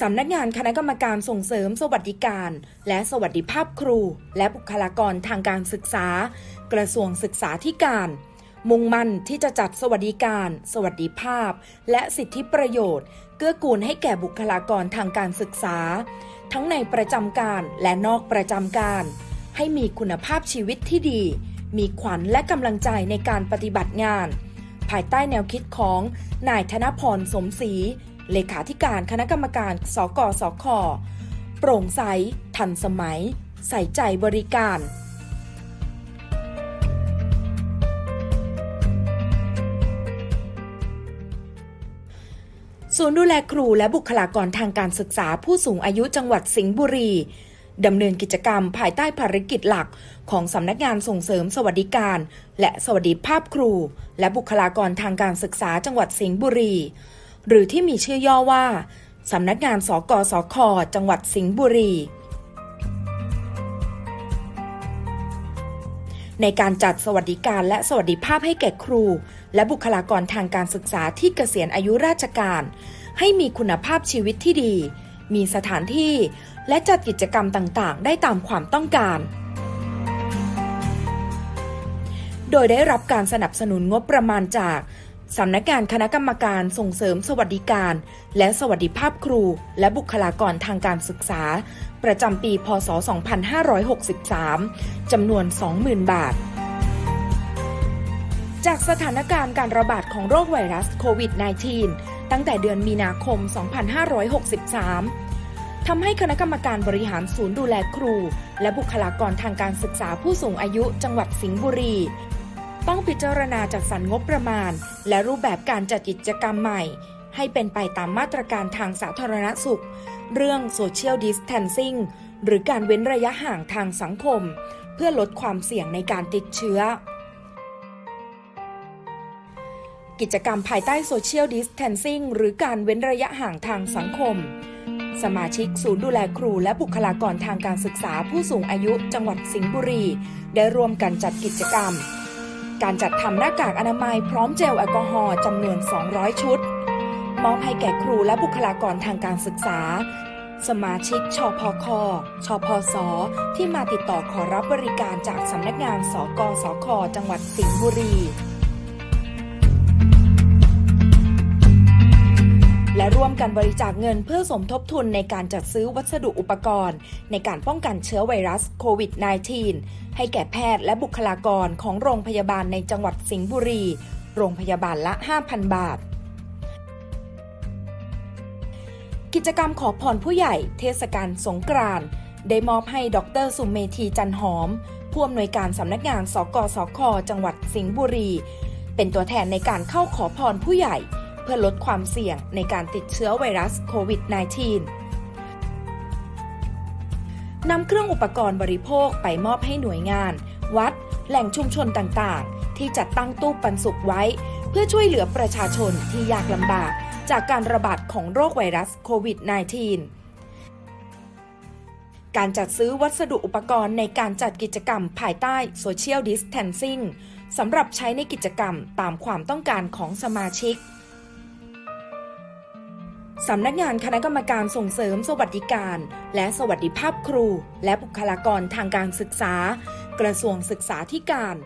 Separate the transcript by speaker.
Speaker 1: สำนักงานคณะกรรมการส่งเสริมสวัสดิการ และสวัสดิภาพครู และบุคลากรทางการศึกษา กระทรวงศึกษาธิการ มุ่งมั่นที่จะจัดสวัสดิการ สวัสดิภาพ และสิทธิประโยชน์ เกื้อกูลให้แก่บุคลากรทางการศึกษา ทั้งในประจำการและนอกประจำการ ให้มีคุณภาพชีวิตที่ดี มีขวัญและกำลังใจในการปฏิบัติงาน ภายใต้แนวคิดของนายธนพรสมศรี เลขาธิการคณะกรรมการ สกสค โปร่งใส ทันสมัย ใส่ใจบริการศูนย์ดูแลครูและบุคลากรทางการศึกษาผู้สูงอายุจังหวัดสิงห์บุรี ดำเนินกิจกรรมภายใต้ภารกิจหลักของสำนักงานส่งเสริมสวัสดิการ และสวัสดิภาพครู และบุคลากรทางการศึกษาจังหวัดสิงห์บุรี หรือที่มีชื่อย่อว่าสำนักงานสกสค จังหวัดสิงห์บุรี ในการจัดสวัสดิการและสวัสดิภาพให้แก่ครู และบุคลากรทางการศึกษาที่เกษียณอายุราชการ ให้มีคุณภาพชีวิตที่ดี มีสถานที่และจัดกิจกรรมต่างๆ ได้ตามความต้องการ โดยได้รับการสนับสนุนงบประมาณจาก สำนักงานคณะกรรมการส่งเสริมสวัสดิการ และสวัสดิภาพครู และบุคลากรทางการศึกษา ประจำปีพศ 2563 จำนวน 20,000 บาท จากสถานการณ์การระบาดของโรคไวรัสโควิด -19 ตั้งแต่เดือนมีนาคม 2563 ทำให้คณะกรรมการบริหารศูนย์ดูแลครู และบุคลากรทางการศึกษาผู้สูงอายุจังหวัดสิงห์บุรี ต้องพิจารณาจัดสรรงบประมาณ และรูปแบบการจัดกิจกรรมใหม่ ให้เป็นไปตามมาตรการทางสาธารณสุข เรื่อง Social Distancing หรือการเว้นระยะห่างทางสังคม เพื่อลดความเสี่ยงในการติดเชื้อ กิจกรรมภายใต้ Social Distancing หรือการเว้นระยะห่างทางสังคม สมาชิกศูนย์ดูแลครูและบุคลากรทางการศึกษาผู้สูงอายุจังหวัดสิงห์บุรี ได้ร่วมกันจัดกิจกรรม การจัดทำหน้ากากอนามัยพร้อมเจลแอลกอฮอล์จำนวน 200 ชุด มอบให้แก่ครูและบุคลากรทางการศึกษา สมาชิกชพค ชพส ที่มาติดต่อขอรับบริการจากสำนักงานสกสค จังหวัดสิงห์บุรี กันบริจาคเงินเพื่อสมทบทุนในการจัดซื้อวัสดุอุปกรณ์ ในการป้องกันเชื้อไวรัสโควิด -19 ให้แก่แพทย์และบุคลากรของโรงพยาบาลในจังหวัดสิงห์บุรี โรงพยาบาลละ 5,000 บาท กิจกรรมขอพรผู้ใหญ่เทศกาลสงกรานต์ได้มอบให้ดรสุมเมธีจันหอม ผู้อำนวยการสำนักงานสกสค จังหวัดสิงห์บุรี เป็นตัวแทนในการเข้าขอพรผู้ใหญ่ เพื่อลดความเสี่ยงในการติดเชื้อไวรัสโควิด -19 นำเครื่องอุปกรณ์บริโภคไปมอบให้หน่วยงาน วัด แหล่งชุมชนต่างๆ ที่จัดตั้งตู้ปันสุขไว้ เพื่อช่วยเหลือประชาชนที่ยากลำบาก จากการระบาดของโรคไวรัสโควิด -19 การจัดซื้อวัสดุอุปกรณ์ในการจัดกิจกรรมภายใต้ Social Distancing สำหรับใช้ในกิจกรรมตามความต้องการของสมาชิก สำนักงานคณะกรรมการส่งเสริมสวัสดิการ และสวัสดิภาพครู และบุคลากรทางการศึกษา กระทรวงศึกษาธิการ